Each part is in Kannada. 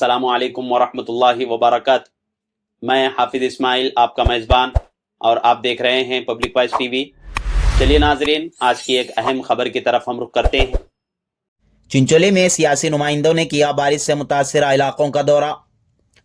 السلام علیکم ورحمۃ اللہ وبرکاتہ۔ میں حافظ اسماعیل، آپ کا میزبان اور آپ دیکھ رہے ہیں پبلک وائس ٹی وی۔ چلیے ناظرین، آج کی ایک اہم خبر کی طرف ہم رخ کرتے ہیں۔ چنچولی میں سیاسی نمائندوں نے کیا بارش سے متاثرہ علاقوں کا دورہ۔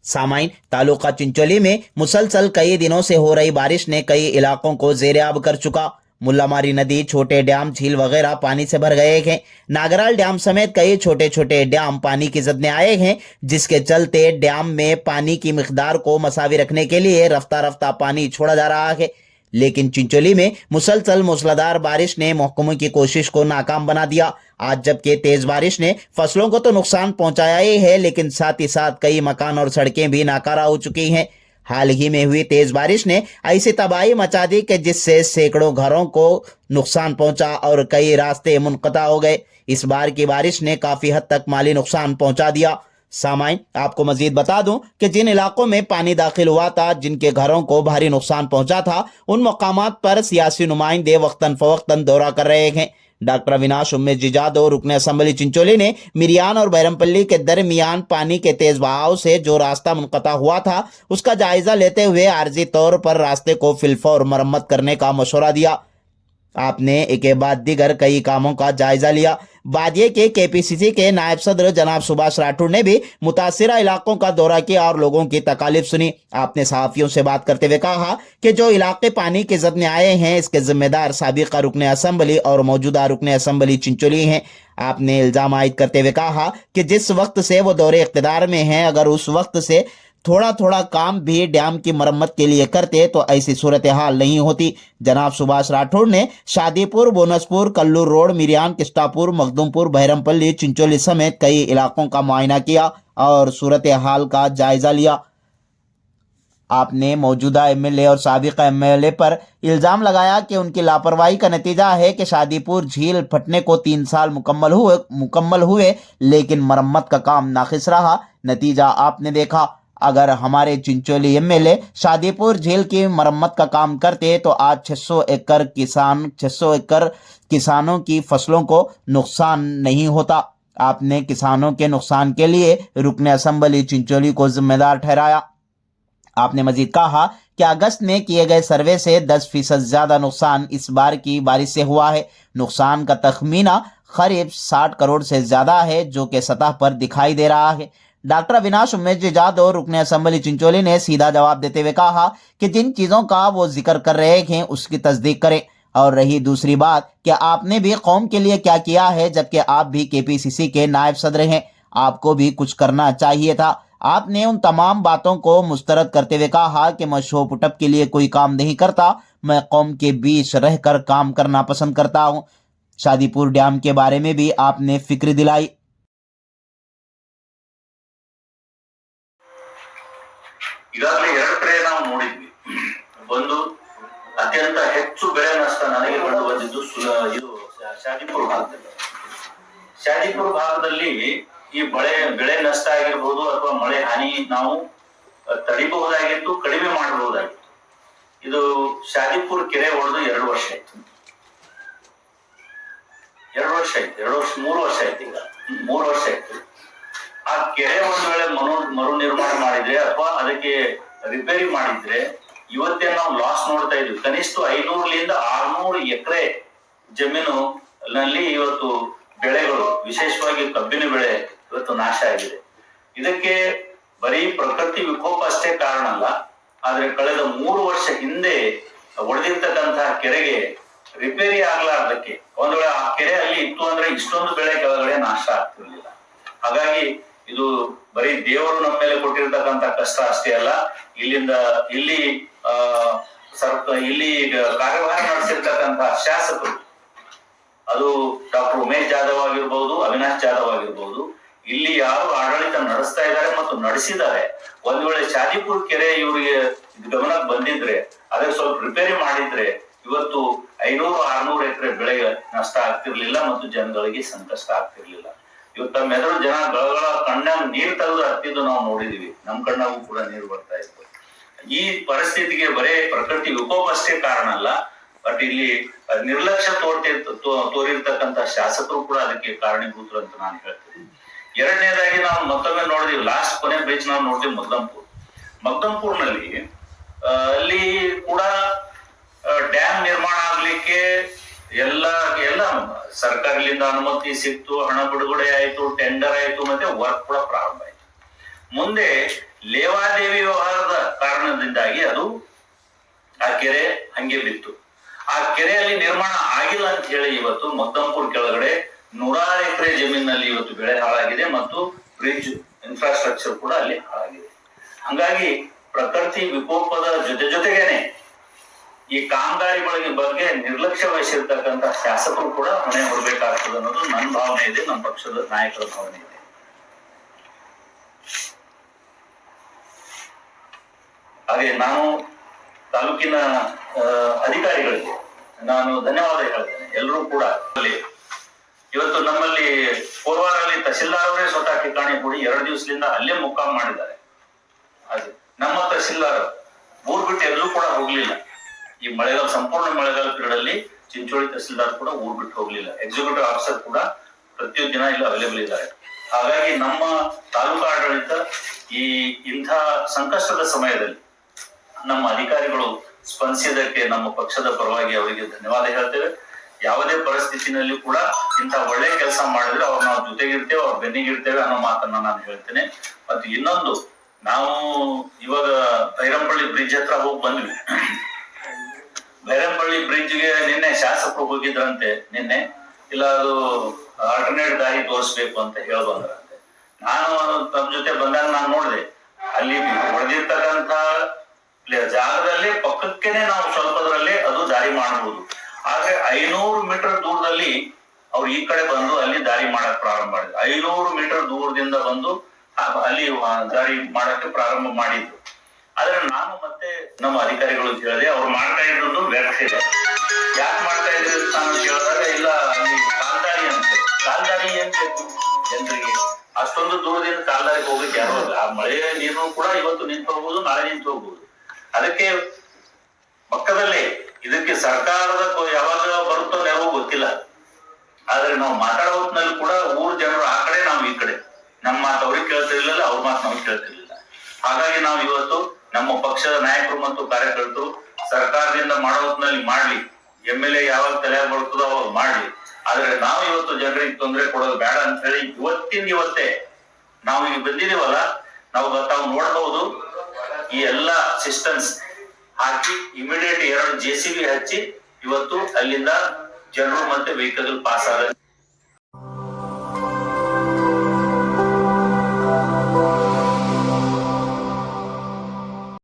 سامعین تعلقہ چنچولی میں مسلسل کئی دنوں سے ہو رہی بارش نے کئی علاقوں کو زیر آب کر چکا۔ ملاماری ندی، چھوٹے ڈیم، جھیل وغیرہ پانی سے بھر گئے ہیں۔ ناگرال ڈیم سمیت کئی چھوٹے چھوٹے ڈیم پانی کی زد میں آئے ہیں، جس کے چلتے ڈیم میں پانی کی مقدار کو مساوی رکھنے کے لیے رفتہ رفتہ پانی چھوڑا جا رہا ہے۔ لیکن چنچولی میں مسلسل موسلادار بارش نے محکموں کی کوشش کو ناکام بنا دیا۔ آج جبکہ تیز بارش نے فصلوں کو تو نقصان پہنچایا ہی ہے، لیکن ساتھ ہی ساتھ کئی مکان اور سڑکیں بھی ناکارہ ہو چکی ہیں۔ حال ہی میں ہوئی تیز بارش نے ایسی تباہی مچا دی کہ جس سے سینکڑوں گھروں کو نقصان پہنچا اور کئی راستے منقطع ہو گئے۔ اس بار کی بارش نے کافی حد تک مالی نقصان پہنچا دیا۔ سامائن آپ کو مزید بتا دوں کہ جن علاقوں میں پانی داخل ہوا تھا، جن کے گھروں کو بھاری نقصان پہنچا تھا، ان مقامات پر سیاسی نمائندے وقتاً فوقتاً دورہ کر رہے ہیں۔ ڈاکٹر اویناش ام اور رکن اسمبلی چنچولی نے میریان اور بیرم پلی کے درمیان پانی کے تیز بہاؤ سے جو راستہ منقطع ہوا تھا، اس کا جائزہ لیتے ہوئے عارضی طور پر راستے کو فلفا اور مرمت کرنے کا مشورہ دیا۔ آپ نے ایک بعد دیگر کئی کاموں کا جائزہ لیا۔ بعد یہ کہ کے پی سی سی کے نائب صدر جناب سباش راٹور نے بھی متاثرہ علاقوں کا دورہ کیا اور لوگوں کی تکالیف سنی۔ آپ نے صحافیوں سے بات کرتے ہوئے کہا کہ جو علاقے پانی کے زد میں آئے ہیں، اس کے ذمہ دار سابقہ رکن اسمبلی اور موجودہ رکن اسمبلی چنچولی ہیں۔ آپ نے الزام عائد کرتے ہوئے کہا کہ جس وقت سے وہ دور اقتدار میں ہیں، اگر اس وقت سے تھوڑا تھوڑا کام بھی ڈیم کی مرمت کے لیے کرتے تو ایسی صورتحال نہیں ہوتی۔ جناب سباش راٹھوڑ نے شادی پور بونس پور کلو روڈ میریان کسٹا مخدوم پور بہرم پلی چنچولی سمیت کئی علاقوں کا معائنہ کیا اور صورتحال کا جائزہ لیا۔ آپ نے موجودہ ایم ایل اے اور سابق ایم ایل اے پر الزام لگایا کہ ان کی لاپرواہی کا نتیجہ ہے کہ شادی پور جھیل پھٹنے کو تین سال مکمل ہوئے مکمل ہوئے، لیکن مرمت کا کام ناخص رہا۔ نتیجہ آپ نے دیکھا۔ اگر ہمارے چنچولی ایم ایل اے شادی پور جھیل کی مرمت کا کام کرتے تو آج چھ سو کسان، چھ سو کسانوں کی فصلوں کو نقصان نہیں ہوتا۔ آپ نے کسانوں کے نقصان کے لیے رکن اسمبلی چنچولی کو ذمہ دار ٹھہرایا۔ آپ نے مزید کہا کہ اگست میں کیے گئے سروے سے دس فیصد زیادہ نقصان اس بار کی بارش سے ہوا ہے۔ نقصان کا تخمینہ قریب ساٹھ کروڑ سے زیادہ ہے جو کہ سطح پر دکھائی دے رہا ہے۔ ڈاکٹر اویناش امید اور رکن اسمبلی چنچولی نے سیدھا جواب دیتے ہوئے کہا کہ جن چیزوں کا وہ ذکر کر رہے ہیں، اس کی تصدیق کریں۔ اور رہی دوسری بات کہ آپ نے بھی قوم کے لیے کیا کیا ہے، جبکہ آپ بھی کے پی سی سی کے نائب صدر ہیں۔ آپ کو بھی کچھ کرنا چاہیے تھا۔ آپ نے ان تمام باتوں کو مسترد کرتے ہوئے کہا کہ میں شو پٹپ کے لیے کوئی کام نہیں کرتا، میں قوم کے بیچ رہ کر کام کرنا پسند کرتا ہوں۔ شادی پور ڈیم کے بارے میں بھی آپ نے فکر دلائی۔ ಈಗಾಗಲೇ ಎರಡು ಕಡೆ ನಾವು ನೋಡಿದ್ವಿ. ಒಂದು ಅತ್ಯಂತ ಹೆಚ್ಚು ಬೆಳೆ ನಷ್ಟ ನನಗೆ ಕಂಡು ಬಂದಿದ್ದು ಇದು ಶಾಜಿಪುರ್ ಭಾಗದಲ್ಲಿ. ಶಾದಿಪುರ ಭಾಗದಲ್ಲಿ ಈ ಬೆಳೆ ಬೆಳೆ ನಷ್ಟ ಆಗಿರ್ಬೋದು ಅಥವಾ ಮಳೆ ಹಾನಿ ನಾವು ತಡಿಬಹುದಾಗಿತ್ತು, ಕಡಿಮೆ ಮಾಡಬಹುದಾಗಿತ್ತು. ಇದು ಶಾದಿಪುರ ಕೆರೆ ಹೊಡೆದು ಎರಡು ವರ್ಷ ಆಯ್ತು. ಎರಡು ವರ್ಷ ಆಯ್ತು. ಎರಡು ವರ್ಷ, ಮೂರು ವರ್ಷ ಆಯ್ತು ಈಗ. ಮೂರು ವರ್ಷ ಆಯ್ತು. ಕೆರೆ ಒಂದು ವೇಳೆ ಮರು ಮರು ನಿರ್ಮಾಣ ಮಾಡಿದ್ರೆ ಅಥವಾ ಅದಕ್ಕೆ ರಿಪೇರಿ ಮಾಡಿದ್ರೆ, ಇವತ್ತೇ ನಾವು ಲಾಸ್ ನೋಡ್ತಾ ಇದ್ವಿ. ಕನಿಷ್ಠ ಐನೂರ್ಲಿಂದ ಆರ್ನೂರು ಎಕರೆ ಜಮೀನು ನಲ್ಲಿ ಇವತ್ತು ಬೆಳೆಗಳು, ವಿಶೇಷವಾಗಿ ಕಬ್ಬಿನ ಬೆಳೆ ಇವತ್ತು ನಾಶ ಆಗಿದೆ. ಇದಕ್ಕೆ ಬರೀ ಪ್ರಕೃತಿ ವಿಕೋಪ ಅಷ್ಟೇ ಕಾರಣ ಅಲ್ಲ, ಆದ್ರೆ ಕಳೆದ ಮೂರು ವರ್ಷ ಹಿಂದೆ ಒಡೆದಿರ್ತಕ್ಕಂತಹ ಕೆರೆಗೆ ರಿಪೇರಿ ಆಗ್ಲಾರ್ದಕ್ಕೆ, ಒಂದ್ ವೇಳೆ ಆ ಕೆರೆ ಅಲ್ಲಿ ಇತ್ತು ಅಂದ್ರೆ ಇಷ್ಟೊಂದು ಬೆಳೆ ಕೆಳಗಡೆ ನಾಶ ಆಗ್ತಿರ್ಲಿಲ್ಲ. ಹಾಗಾಗಿ ಇದು ಬರೀ ದೇವರು ನಮ್ಮ ಮೇಲೆ ಕೊಟ್ಟಿರತಕ್ಕಂತ ಕಷ್ಟ ಅಷ್ಟೇ ಅಲ್ಲ, ಇಲ್ಲಿಂದ ಇಲ್ಲಿ, ಆ ಸರ್ಕ ಇಲ್ಲಿ ಕಾರ್ಯಭಾರ ನಡೆಸಿರ್ತಕ್ಕಂತ ಶಾಸಕರು, ಅದು ಡಾಕ್ಟರ್ ಉಮೇಶ್ ಜಾಧವ್ ಆಗಿರ್ಬಹುದು ಅವಿನಾಶ್ ಜಾಧವ್ ಆಗಿರ್ಬಹುದು ಇಲ್ಲಿ ಯಾರು ಆಡಳಿತ ನಡೆಸ್ತಾ ಇದ್ದಾರೆ ಮತ್ತು ನಡೆಸಿದ್ದಾರೆ. ಒಂದ್ ವೇಳೆ ಶಾದಿಪುರ್ ಕೆರೆ ಇವರಿಗೆ ಗಮನಕ್ಕೆ ಬಂದಿದ್ರೆ, ಅದಕ್ಕೆ ಸ್ವಲ್ಪ ರಿಪೇರಿ ಮಾಡಿದ್ರೆ, ಇವತ್ತು ಐನೂರು, ಆರ್ನೂರು ಎಕರೆ ಬೆಳೆ ನಷ್ಟ ಆಗ್ತಿರ್ಲಿಲ್ಲ ಮತ್ತು ಜನಗಳಿಗೆ ಸಂಕಷ್ಟ ಆಗ್ತಿರ್ಲಿಲ್ಲ. ಇವತ್ತು ತಮ್ಮೆದುರು ಜನ ಗಳಗಳ ಕಣ್ಣಾಗ ನೀರ್ ತೆಗೆದು ಹತ್ತಿದ್ದು ನಾವು ನೋಡಿದೀವಿ. ನಮ್ ಕಣ್ಣಾಗೂ ಕೂಡ ನೀರು ಬರ್ತಾ ಇತ್ತು. ಈ ಪರಿಸ್ಥಿತಿಗೆ ಬರೇ ಪ್ರಕೃತಿ ವಿಕೋಪ ಅಷ್ಟೇ ಕಾರಣ ಅಲ್ಲ. ಬಟ್ ಇಲ್ಲಿ ನಿರ್ಲಕ್ಷ್ಯ ತೋರ್ತಿ ತೋ- ತೋರಿರ್ತಕ್ಕಂತ ಶಾಸಕರು ಕೂಡ ಅದಕ್ಕೆ ಕಾರಣೀಭೂತರು ಅಂತ ನಾನು ಹೇಳ್ತೀನಿ. ಎರಡನೇದಾಗಿ ನಾವು ಮತ್ತೊಮ್ಮೆ ನೋಡಿದೀವಿ ಲಾಸ್ಟ್ ಕೊನೆ ಬೀಚ್ ನಾವು ನೋಡಿದ್ವಿ ಮಗ್ದಂಪುರ್ ಮಗ್ದಂಪುರ್ನಲ್ಲಿ ಅಲ್ಲಿ ಕೂಡ ಡ್ಯಾಮ್ ನಿರ್ಮಾಣ ಆಗ್ಲಿಕ್ಕೆ ಎಲ್ಲ ಎಲ್ಲ ಸರ್ಕಾರದಿಂದ ಅನುಮತಿ ಸಿಕ್ತು, ಹಣ ಬಿಡುಗಡೆ ಆಯಿತು ಟೆಂಡರ್ ಆಯ್ತು, ಮತ್ತೆ ವರ್ಕ್ ಕೂಡ ಪ್ರಾರಂಭ ಆಯಿತು. ಮುಂದೆ ಲೇವಾದೇವಿ ವ್ಯವಹಾರದ ಕಾರಣದಿಂದಾಗಿ ಅದು ಆ ಕೆರೆ ಹಂಗೆ ಬಿತ್ತು. ಆ ಕೆರೆಯಲ್ಲಿ ನಿರ್ಮಾಣ ಆಗಿಲ್ಲ ಅಂತ ಹೇಳಿ ಇವತ್ತು ಮದ್ದಂಪುರ್ ಕೆಳಗಡೆ ನೂರಾರು ಎಕರೆ ಜಮೀನಿನಲ್ಲಿ ಇವತ್ತು ಬೆಳೆ ಹಾಳಾಗಿದೆ ಮತ್ತು ಬ್ರಿಡ್ಜ್ ಇನ್ಫ್ರಾಸ್ಟ್ರಕ್ಚರ್ ಕೂಡ ಅಲ್ಲಿ ಹಾಳಾಗಿದೆ. ಹಂಗಾಗಿ ಪ್ರಕೃತಿ ವಿಕೋಪದ ಜೊತೆ ಜೊತೆಗೇನೆ ಈ ಕಾಮಗಾರಿಗಳಿಗೆ ಬಗ್ಗೆ ನಿರ್ಲಕ್ಷ್ಯ ವಹಿಸಿರ್ತಕ್ಕಂತ ಶಾಸಕರು ಕೂಡ ಹೊಣೆ ಹೊರಬೇಕಾಗ್ತದೆ ಅನ್ನೋದು ನನ್ನ ಭಾವನೆ ಇದೆ ನಮ್ಮ ಪಕ್ಷದ ನಾಯಕರ ಭಾವನೆ ಇದೆ. ಹಾಗೆ ನಾನು ತಾಲೂಕಿನ ಅಧಿಕಾರಿಗಳಿಗೆ ನಾನು ಧನ್ಯವಾದ ಹೇಳ್ತೇನೆ. ಎಲ್ಲರೂ ಕೂಡ ಇವತ್ತು ನಮ್ಮಲ್ಲಿ ಕೋರ್ವಾರಲ್ಲಿ ತಹಸೀಲ್ದಾರ್ ಅವರೇ ಸ್ವತಃ ಠಿಕಾಣಿ ಕೂಡಿ, ಎರಡು ದಿವಸದಿಂದ ಅಲ್ಲೇ ಮುಕ್ಕಾಂ ಮಾಡಿದ್ದಾರೆ. ಅದು ನಮ್ಮ ತಹಸೀಲ್ದಾರ್ ಊರ್ ಬಿಟ್ಟು ಎಲ್ಲೂ ಕೂಡ ಹೋಗ್ಲಿಲ್ಲ. ಈ ಮಳೆಗಾಲ, ಸಂಪೂರ್ಣ ಮಳೆಗಾಲ ಪೀರಿಯಡ್ ಅಲ್ಲಿ ಚಿಂಚೋಳಿ ತಹಸೀಲ್ದಾರ್ ಕೂಡ ಊರ್ ಬಿಟ್ಟು ಹೋಗ್ಲಿಲ್ಲ. ಎಕ್ಸಿಕ್ಯೂಟಿವ್ ಆಫೀಸರ್ ಕೂಡ ಪ್ರತಿಯೊಂದು ದಿನ ಇಲ್ಲಿ ಅವೈಲೇಬಲ್ ಇದ್ದಾರೆ. ಹಾಗಾಗಿ ನಮ್ಮ ತಾಲೂಕು ಆಡಳಿತ ಈ ಇಂಥ ಸಂಕಷ್ಟದ ಸಮಯದಲ್ಲಿ ನಮ್ಮ ಅಧಿಕಾರಿಗಳು ಸ್ಪಂದಿಸಿದಕ್ಕೆ ನಮ್ಮ ಪಕ್ಷದ ಪರವಾಗಿ ಅವರಿಗೆ ಧನ್ಯವಾದ ಹೇಳ್ತೇವೆ. ಯಾವುದೇ ಪರಿಸ್ಥಿತಿನಲ್ಲಿ ಕೂಡ ಇಂಥ ಒಳ್ಳೆ ಕೆಲಸ ಮಾಡಿದ್ರೆ ಅವ್ರು ನಾವು ಜೊತೆಗಿರ್ತೇವೆ, ಅವ್ರ ಬೆನ್ನಿಗಿರ್ತೇವೆ ಅನ್ನೋ ಮಾತನ್ನ ನಾನು ಹೇಳ್ತೇನೆ. ಮತ್ತು ಇನ್ನೊಂದು, ನಾವು ಇವಾಗ ಬೈರಂಪಳ್ಳಿ ಬ್ರಿಡ್ಜ್ ಹತ್ರ ಹೋಗಿ ಬಂದ್ವಿ. ಬೈರಂಪಳ್ಳಿ ಬ್ರಿಡ್ಜ್ಗೆ ನಿನ್ನೆ ಶಾಸಕರು ಹೋಗಿದ್ರಂತೆ, ನಿನ್ನೆ. ಇಲ್ಲ, ಅದು ಆಲ್ಟರ್ನೇಟ್ ದಾರಿ ತೋರಿಸ್ಬೇಕು ಅಂತ ಹೇಳ್ಬಂದ್ರಂತೆ ನಾನು ತಮ್ಮ ಜೊತೆ ಬಂದಾಗ ನಾನು ನೋಡಿದೆ, ಅಲ್ಲಿ ಹೊಡೆದಿರ್ತಕ್ಕಂಥ ಜಾಗದಲ್ಲಿ ಪಕ್ಕಕ್ಕೇನೆ ನಾವು ಸ್ವಲ್ಪದ್ರಲ್ಲಿ ಅದು ದಾರಿ ಮಾಡಬಹುದು ಆದ್ರೆ ಐನೂರು ಮೀಟರ್ ದೂರದಲ್ಲಿ ಅವ್ರು ಈ ಕಡೆ ಬಂದು ಅಲ್ಲಿ ದಾರಿ ಮಾಡಕ್ ಪ್ರಾರಂಭ ಮಾಡಿದ್ರು. ಐನೂರು ಮೀಟರ್ ದೂರದಿಂದ ಬಂದು ಅಲ್ಲಿ ದಾರಿ ಮಾಡಕ್ಕೆ ಪ್ರಾರಂಭ ಮಾಡಿದ್ರು. ಆದ್ರೆ ನಾನು ನಮ್ಮ ಅಧಿಕಾರಿಗಳು ಹೇಳಿದೆ ಅವ್ರು ಮಾಡ್ತಾ ಇದ್ದದ್ದು ವ್ಯರ್ಥ ಇದೆ. ಯಾಕೆ ಮಾಡ್ತಾ ಇದ್ರು ಅಂತ ಕೇಳಿದಾಗ, ಇಲ್ಲ ಕಾಲ್ದಾರಿ ಅಂತ. ಕಾಲ್ದಾರಿ ಬೇಕು ಜನರಿಗೆ ಅಷ್ಟೊಂದು ದೂರದಿಂದ ಕಾಲ್ದಾರಿಗೆ ಹೋಗಕ್ಕೆ ಯಾರು ಆ ಮಳೆ ನೀರು ಕೂಡ ಇವತ್ತು ನಿಂತು ಹೋಗ್ಬೋದು, ನಾಳೆ ನಿಂತು ಹೋಗ್ಬೋದು. ಅದಕ್ಕೆ ಪಕ್ಕದಲ್ಲೇ ಇದಕ್ಕೆ ಸರ್ಕಾರದ ಯಾವಾಗ ಬರುತ್ತೋ ಯಾವಾಗ ಗೊತ್ತಿಲ್ಲ. ಆದ್ರೆ ನಾವು ಮಾತಾಡೋ ಹೊತ್ತಿನಲ್ಲಿ ಕೂಡ ಊರ್ ಜನರು ಆ ಕಡೆ, ನಾವು ಈ ಕಡೆ. ನಮ್ಮ ಮಾತು ಅವ್ರಿಗೆ ಕೇಳ್ತಿರ್ಲಿಲ್ಲ, ಅವ್ರ ಮಾತು ನಮಗೆ ಕೇಳ್ತಿರ್ಲಿಲ್ಲ. ಹಾಗಾಗಿ ನಾವು ಇವತ್ತು ನಮ್ಮ ಪಕ್ಷದ ನಾಯಕರು ಮತ್ತು ಕಾರ್ಯಕರ್ತರು ಸರ್ಕಾರದಿಂದ ಮಾಡೋ ಹೊತ್ನಲ್ಲಿ ಮಾಡ್ಲಿ. ಎಂ ಎಲ್ ಎ ಯಾವಾಗ ತಲೆ ಬರ್ತದೋ ಅವಾಗ ಮಾಡ್ಲಿ. ಆದ್ರೆ ನಾವು ಇವತ್ತು ಜನರಿಗೆ ತೊಂದರೆ ಕೊಡೋದು ಬೇಡ ಅಂತ ಹೇಳಿ ಇವತ್ತಿನ ಇವತ್ತೇ ನಾವು ಈಗ ಬಂದಿದೀವಲ್ಲ ನಾವು ತಾವು ನೋಡಬಹುದು ಈ ಎಲ್ಲಾ ಸಿಸ್ಟಮ್ಸ್ ಹಾಕಿ ಇಮಿಡಿಯೇಟ್ ಎರಡು ಜೆ ಸಿ ಬಿ ಹಚ್ಚಿ ಇವತ್ತು ಅಲ್ಲಿಂದ ಜನರು ಮತ್ತೆ ವೆಹಿಕಲ್ ಪಾಸ್ ಆಗ